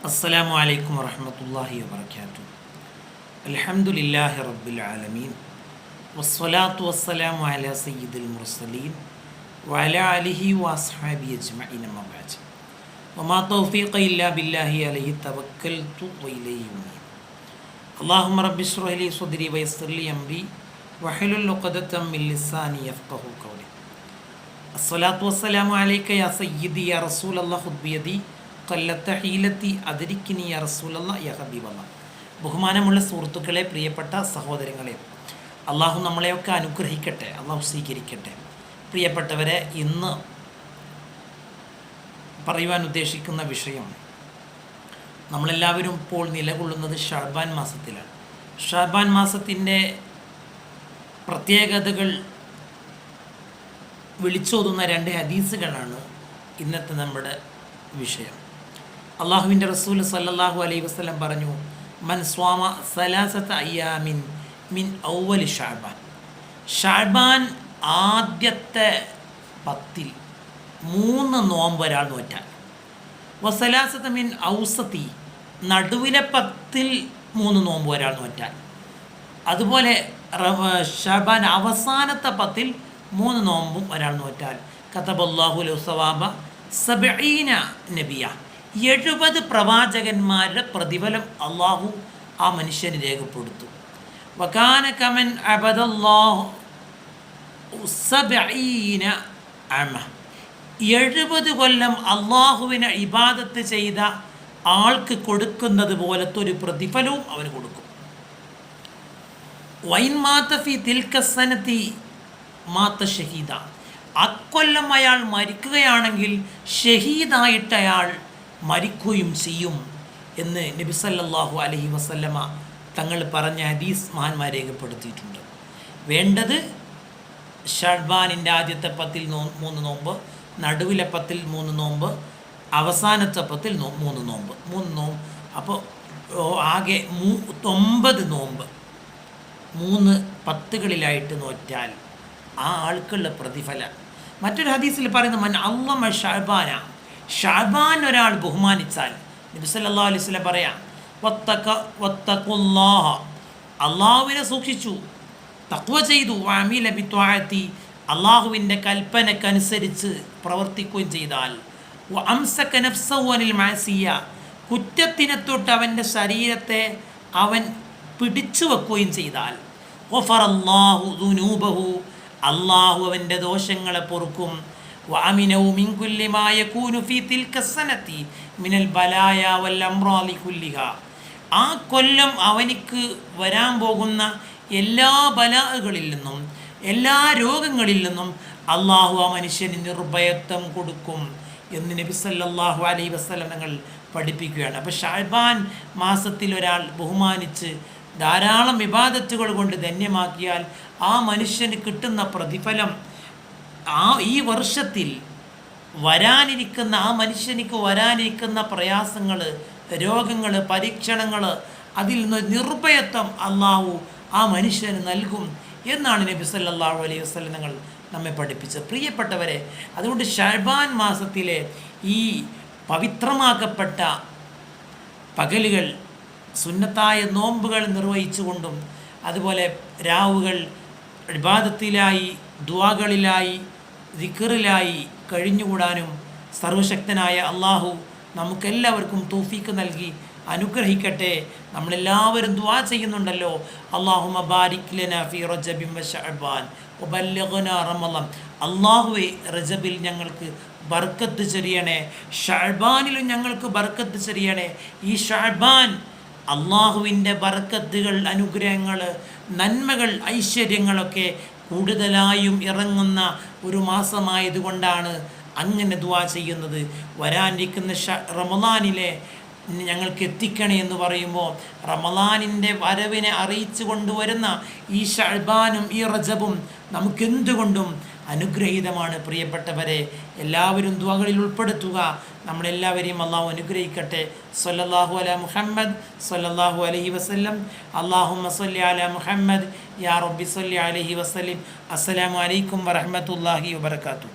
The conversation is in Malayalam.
السلام عليكم ورحمة الله وبركاته. الحمد لله رب العالمين والصلاة والسلام على سيد المرسلين وعلى آله وأصحابه أجمعين ما بعد. وما توفيق إلا بالله عليه توكلت وإليه أنيب. اللهم رب اشرح لي صدري ويسر لي أمري وحلل عقدة من لساني يفقه قولي. الصلاة والسلام عليك يا سيدي يا رسول الله خذ بيدي. കൊല്ലത്തെ ഹീലത്തി അതിരിക്കിനി റസൂലല്ല യാ ഹബീബല്ല. ബഹുമാനമുള്ള സുഹൃത്തുക്കളെ പ്രിയപ്പെട്ട സഹോദരങ്ങളെ അള്ളാഹു നമ്മളെയൊക്കെ അനുഗ്രഹിക്കട്ടെ അള്ളാഹു സ്വീകരിക്കട്ടെ. പ്രിയപ്പെട്ടവരെ ഇന്ന് പറയുവാൻ ഉദ്ദേശിക്കുന്ന വിഷയം നമ്മളെല്ലാവരും ഇപ്പോൾ നിലകൊള്ളുന്നത് ഷാബാൻ മാസത്തിലാണ്. ഷാബാൻ മാസത്തിന്റെ പ്രത്യേകതകൾ വിളിച്ചോതുന്ന രണ്ട് ഹദീസുകളാണ് ഇന്നത്തെ നമ്മുടെ വിഷയം. അള്ളാഹുവിന്റെ റസൂൽ സല്ലാഹു അലൈഹി വസ്ലം പറഞ്ഞു മൻ സ്വാമ സലാസത്ത് അയ്യാമിൻ മിൻ ഔവലി ഷാബാൻ ഷാബാൻ ആദ്യത്തെ പത്തിൽ മൂന്ന് നോമ്പ് ഒരാൾ നോറ്റാൽ വസലാസത്ത് മിൻ ഔസത്തി നടുവിലെ പത്തിൽ മൂന്ന് നോമ്പ് ഒരാൾ നോറ്റാൽ അതുപോലെ ഷാബാൻ അവസാനത്തെ പത്തിൽ മൂന്ന് നോമ്പും ഒരാൾ നോറ്റാൽ കത്തബല്ലാഹുലു സവാബ സബീന നബിയ. എഴുപത് പ്രവാചകന്മാരുടെ പ്രതിഫലം അള്ളാഹു ആ മനുഷ്യന് രേഖപ്പെടുത്തു. വകാന കമൻ അബദല്ലാഹു എഴുപത് കൊല്ലം അള്ളാഹുവിനെ ഇബാദത്ത് ചെയ്ത ആൾക്ക് കൊടുക്കുന്നത് പോലത്തെ ഒരു പ്രതിഫലവും അവന് കൊടുക്കും. വൈൻ തിൽക്കസനത്തി മാത്ത ഷഹീദ. അക്കൊല്ലം അയാൾ മരിക്കുകയാണെങ്കിൽ ഷഹീദായിട്ട് അയാൾ മരിക്കുകയും ചെയ്യും എന്ന് നബിസല്ലാഹു അലഹി വസല്ലമ തങ്ങൾ പറഞ്ഞ ഹദീസ് മഹാന്മാർ രേഖപ്പെടുത്തിയിട്ടുണ്ട്. വേണ്ടത് ഷർബാനിന്റെ ആദ്യത്തെ പത്തിൽ നോ മൂന്ന് നോമ്പ് നടുവിലെ പത്തിൽ മൂന്ന് നോമ്പ് അവസാനത്തെ പത്തിൽ നോ മൂന്ന് നോമ്പ്. മൂന്ന് നോമ്പ്. അപ്പോൾ ആകെ മൂ ഒമ്പത് നോമ്പ്. മൂന്ന് പത്തുകളിലായിട്ട് നോറ്റാൽ ആ ആൾക്കുള്ള പ്രതിഫലം. മറ്റൊരു ഹദീസിൽ പറയുന്ന മൻ അള്ളമ ഷാബാന ഷാബാൻ ഒരാൾ ബഹുമാനിച്ചാൽ നബി സല്ലല്ലാഹു അലൈഹി വസല്ലം പറയാം അള്ളാഹുവിനെ സൂക്ഷിച്ചു തക്വ ചെയ്തു. വാമില ലഭിത്വാഴത്തി അള്ളാഹുവിന്റെ കൽപ്പനക്കനുസരിച്ച് പ്രവർത്തിക്കുകയും ചെയ്താൽ മാസിയ കുറ്റത്തിനെ തൊട്ട് അവന്റെ ശരീരത്തെ അവൻ പിടിച്ചു വെക്കുകയും ചെയ്താൽ ഒഫർ അള്ളാഹു അള്ളാഹു അവന്റെ ദോഷങ്ങളെ പൊറുക്കും. وأمنوا من كل ما يكون في تلك السنة من البلايا والأمراض كلها ആ കൊല്ലം അവനിക്ക് വരാൻ പോകുന്ന എല്ലാ ബലാകളിൽ നിന്നും എല്ലാ രോഗങ്ങളിൽ നിന്നും അള്ളാഹു ആ മനുഷ്യന് നിർഭയത്വം കൊടുക്കും എന്ന് നബി സല്ലല്ലാഹു അലൈഹി വസല്ലം ഞങ്ങൾ പഠിപ്പിക്കുകയാണ് അപ്പോൾ ഷാബാൻ മാസത്തിൽ ഒരാൾ ബഹുമാനിച്ച് ധാരാളം വിവാദത്തുകൾ കൊണ്ട് ധന്യമാക്കിയാൽ ആ മനുഷ്യന് കിട്ടുന്ന പ്രതിഫലം ആ ഈ വർഷത്തിൽ വരാനിരിക്കുന്ന ആ മനുഷ്യനിക്ക് വരാനിരിക്കുന്ന പ്രയാസങ്ങൾ രോഗങ്ങൾ പരീക്ഷണങ്ങൾ അതിൽ നിന്ന് നിർഭയത്വം അള്ളാഹു ആ മനുഷ്യന് നൽകും എന്നാണ് നബി സല്ലാഹു അലൈഹി വസ്ലങ്ങൾ നമ്മെ പഠിപ്പിച്ചത്. പ്രിയപ്പെട്ടവരെ അതുകൊണ്ട് ഷർബാൻ മാസത്തിലെ ഈ പവിത്രമാക്കപ്പെട്ട പകലുകൾ സുന്നത്തായ നോമ്പുകൾ നിർവഹിച്ചുകൊണ്ടും അതുപോലെ രാവുകൾ വിവാദത്തിലായി ദ്വാകളിലായി ദിക്കറിലായി കഴിഞ്ഞുകൂടാനും സർവശക്തനായ അള്ളാഹു നമുക്കെല്ലാവർക്കും തോഫീക്ക് നൽകി അനുഗ്രഹിക്കട്ടെ. നമ്മളെല്ലാവരും ദ്വാ ചെയ്യുന്നുണ്ടല്ലോ. ബാരിക് ഫി അള്ളാഹുവെ റജബിൽ ഞങ്ങൾക്ക് ബർക്കത്ത് ചെറിയണേ. ഷഅബാനിലും ഞങ്ങൾക്ക് ബർക്കത്ത് ചെറിയണേ. ഈ ഷഅബാൻ അള്ളാഹുവിന്റെ ബർക്കത്തുകൾ അനുഗ്രഹങ്ങൾ നന്മകൾ ഐശ്വര്യങ്ങളൊക്കെ കൂടുതലായും ഇറങ്ങുന്ന ഒരു മാസമായതുകൊണ്ടാണ് അങ്ങനെ ദുവാ ചെയ്യുന്നത്. വരാനിരിക്കുന്ന ഷ റമദാനിലെ ഞങ്ങൾക്ക് എത്തിക്കണേ എന്ന് പറയുമ്പോൾ റമദാനിന്റെ വരവിനെ അറിയിച്ചു കൊണ്ടുവരുന്ന ഈ ഷൾബാനും ഈ റജബും നമുക്കെന്തുകൊണ്ടും അനുഗ്രഹീതമാണ്. പ്രിയപ്പെട്ടവരെ എല്ലാവരും ദ്വകളിൽ ഉൾപ്പെടുത്തുക. നമ്മളെല്ലാവരെയും അള്ളാഹു അനുഗ്രഹിക്കട്ടെ. സൊല്ലാഹു അല മുഹമ്മദ് സൊല്ലാഹു അലഹി വസല്ലം. അള്ളാഹു സല്ലി അല മുഹമ്മദ്. യാ റബ്ബി സല്ലി അലൈഹി വസ്ലിം അസ്സലാമു അലൈക്കും വറഹ്മത്തുള്ളാഹി വബർക്കാത്തു